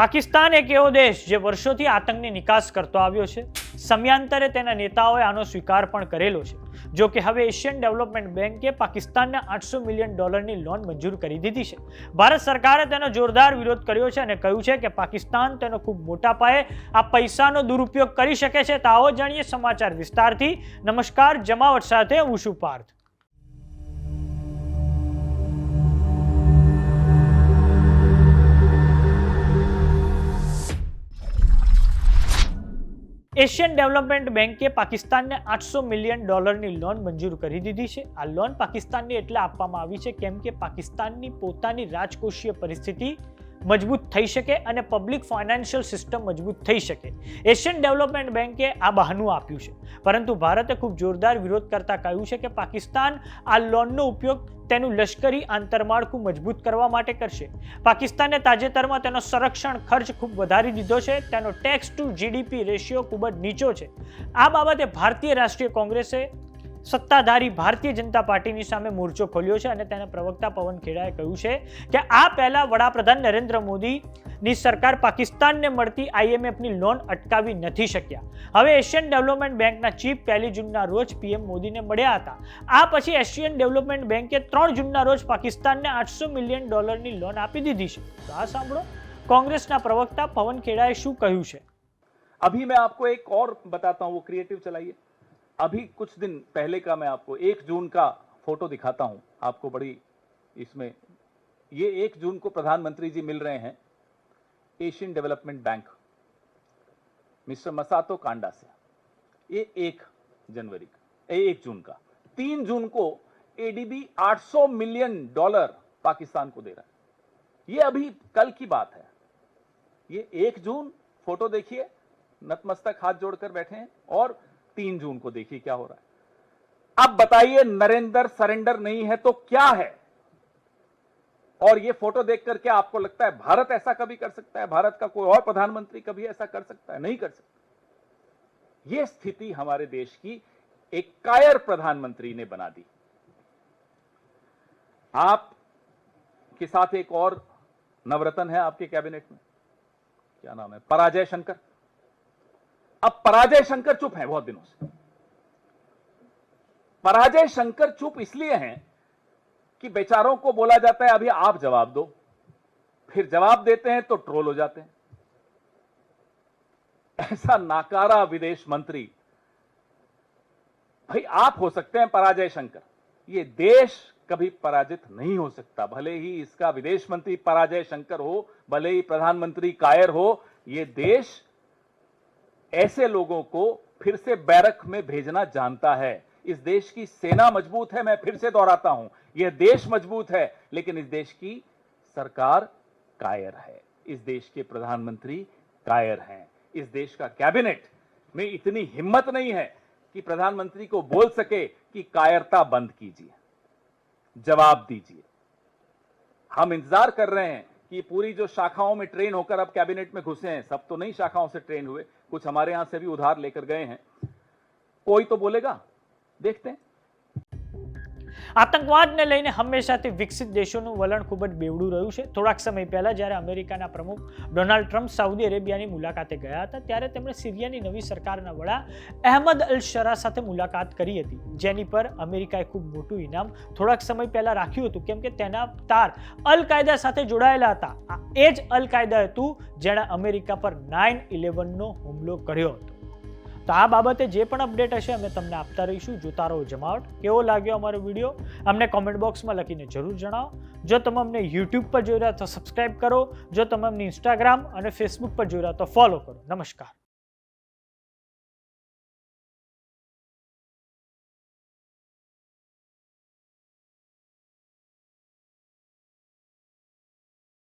પાકિસ્તાન એક એવો દેશ જે વર્ષોથી આતંકની નિકાસ કરતો આવ્યો છે. સમયાંતરે તેના નેતાઓએ આનો સ્વીકાર પણ કરેલો છે. જો કે હવે એશિયન ડેવલપમેન્ટ બેન્કે પાકિસ્તાનને આઠસો મિલિયન ડોલરની લોન મંજૂર કરી દીધી છે. ભારત સરકારે તેનો જોરદાર વિરોધ કર્યો છે અને કહ્યું છે કે પાકિસ્તાન તેનો ખૂબ મોટા પાયે આ પૈસાનો દુરુપયોગ કરી શકે છે. તો આવો જાણીએ સમાચાર વિસ્તારથી. નમસ્કાર, જમાવટ સાથે હું છું પાર્થ. એશિયન ડેવલપમેન્ટ બેન્કે પાકિસ્તાનને આઠસો મિલિયન ડોલરની લોન મંજૂર કરી દીધી છે. આ લોન પાકિસ્તાનને એટલે આપવામાં આવી છે, કેમ કે પાકિસ્તાનની પોતાની રાજકોષીય પરિસ્થિતિ મજબૂત થઈ શકે અને પબ્લિક ફાઇનાન્શિયલ સિસ્ટમ મજબૂત થઈ શકે. એશિયન ડેવલપમેન્ટ બેન્કે આ બહાનું આપ્યું છે. પરંતુ ભારતે ખૂબ જોરદાર વિરોધ કરતા કહ્યું છે કે પાકિસ્તાન આ લોનનો ઉપયોગ તેનું લશ્કરી આંતરમાળખું મજબૂત કરવા માટે કરશે. પાકિસ્તાને તાજેતરમાં તેનો સંરક્ષણ ખર્ચ ખૂબ વધારી દીધો છે. તેનો ટેક્સ ટુ જીડીપી રેશિયો ખૂબ જ નીચો છે. આ બાબતે ભારતીય રાષ્ટ્રીય કોંગ્રેસે સત્તાધારી ભારતીય જનતા પાર્ટીની સામે મોરચો ખોલ્યો છે અને તેના પ્રવક્તા પવન ખેડાએ કહ્યું છે કે આ પહેલા વડાપ્રધાન નરેન્દ્ર મોદીની સરકાર પાકિસ્તાનને મળતી આઈએમએફની લોન અટકાવી નથી શક્યા. હવે એશિયન ડેવલપમેન્ટ બેંકના ચીફ પહેલી જૂનના રોજ પીએમ મોદીને મળ્યા હતા. આ પછી એશિયન ડેવલપમેન્ટ બેંકે ત્રણ જૂનના રોજ પાકિસ્તાનને આઠસો મિલિયન ડોલરની લોન આપી દીધી છે. તો આ સાંભળો કોંગ્રેસના પ્રવક્તા પવન ખેડાએ શું કહ્યું છે? અભી મેં આપકો એક ઓર બતાતા હું ક્રિએટિવ ચલાઈએ. अभी कुछ दिन पहले का मैं आपको एक जून का फ़ोटो दिखाता हूँ। आपको बड़ी इसमें, ये एक जून को प्रधानमंत्री जी मिल रहे हैं, Asian development bank, mister Masato Kanda से। ये एक जनवरी का एक जून का। तीन जून को एडीबी 800 मिलियन डॉलर पाकिस्तान को दे रहा है। ये अभी कल की बात है। ये एक जून, फ़ोटो देखिए, नतमस्तक हाथ जोड़कर बैठे हैं और तीन जून को देखिए क्या हो रहा है। अब बताइए, नरेंद्र सरेंडर नहीं है तो क्या है? और ये फ़ोटो देख करके आपको लगता है भारत ऐसा कभी कर सकता है? भारत का कोई और प्रधानमंत्री कभी ऐसा कर सकता है? नहीं कर सकता। ये स्थिति हमारे देश की एक कायर प्रधानमंत्री ने बना दी। आप के साथ एक और नवरत्न है आपके कैबिनेट में। क्या नाम है? पराजय शंकर। अब पराजय शंकर चुप है बहुत दिनों से। पराजय शंकर चुप इसलिए हैं कि बेचारों को बोला जाता है, अभी आप जवाब दो। फिर जवाब देते हैं तो ट्रोल हो जाते हैं। ऐसा नाकारा विदेश मंत्री, भाई आप हो सकते हैं पराजय शंकर। ये देश कभी पराजित नहीं हो सकता। भले ही इसका विदेश मंत्री पराजय शंकर हो, भले ही प्रधानमंत्री कायर हो, ये देश ऐसे लोगों को फिर से बैरक में भेजना जानता है। इस देश की सेना मज़बूत है, मैं फिर से दोहराता हूँ। यह देश मज़बूत है, लेकिन इस देश की सरकार कायर है। इस देश के प्रधानमंत्री कायर हैं। इस देश का कैबिनेट में इतनी हिम्मत नहीं है कि प्रधानमंत्री को बोल सके कि कायरता बंद कीजिए। जवाब दीजिए। हम इंतज़ार कर रहे हैं कि पूरी जो शाखाओं में ट्रेन होकर अब कैबिनेट में घुसे हैं, सब तो नहीं शाखाओं से ट्रेन हुए, कुछ हमारे यहाँ से भी उधार लेकर गए हैं। कोई तो बोलेगा, देखते हैं। આતંકવાદને લઈને હંમેશાથી વિકસિત દેશોનું વલણ ખૂબ જ બેવડું રહ્યું છે. થોડાક સમય પહેલા જ્યારે અમેરિકાના પ્રમુખ ડોનાલ્ડ ટ્રમ્પ સાઉદી અરેબિયાની મુલાકાતે ગયા હતા, ત્યારે તેમણે સિરિયાની નવી સરકારના વડા અહેમદ અલ શરા સાથે મુલાકાત કરી હતી, જેની પર અમેરિકાએ ખૂબ મોટું ઇનામ થોડાક સમય પહેલા રાખ્યું હતું, કેમ કે તેના તાર અલ કાયદા સાથે જોડાયેલા હતા. એ જ અલ કાયદા હતું જેણે અમેરિકા પર નાઇન ઇલેવનનો હુમલો કર્યો હતો. તો આ બાબતે જે પણ અપડેટ હશે અમે તમને આપતા રહીશું. જોતા રહો જમાવટ. કેવો લાગ્યો અમારો વીડિયો? અમને કોમેન્ટ બોક્સમાં લખીને જરૂર જણાવો. જો તમે અમને યુટ્યુબ પર જોઈ રહ્યા તો સબસ્ક્રાઈબ કરો. જો તમે અમને ઇન્સ્ટાગ્રામ અને ફેસબુક પર જોઈ રહ્યા તો ફોલો કરો. નમસ્કાર.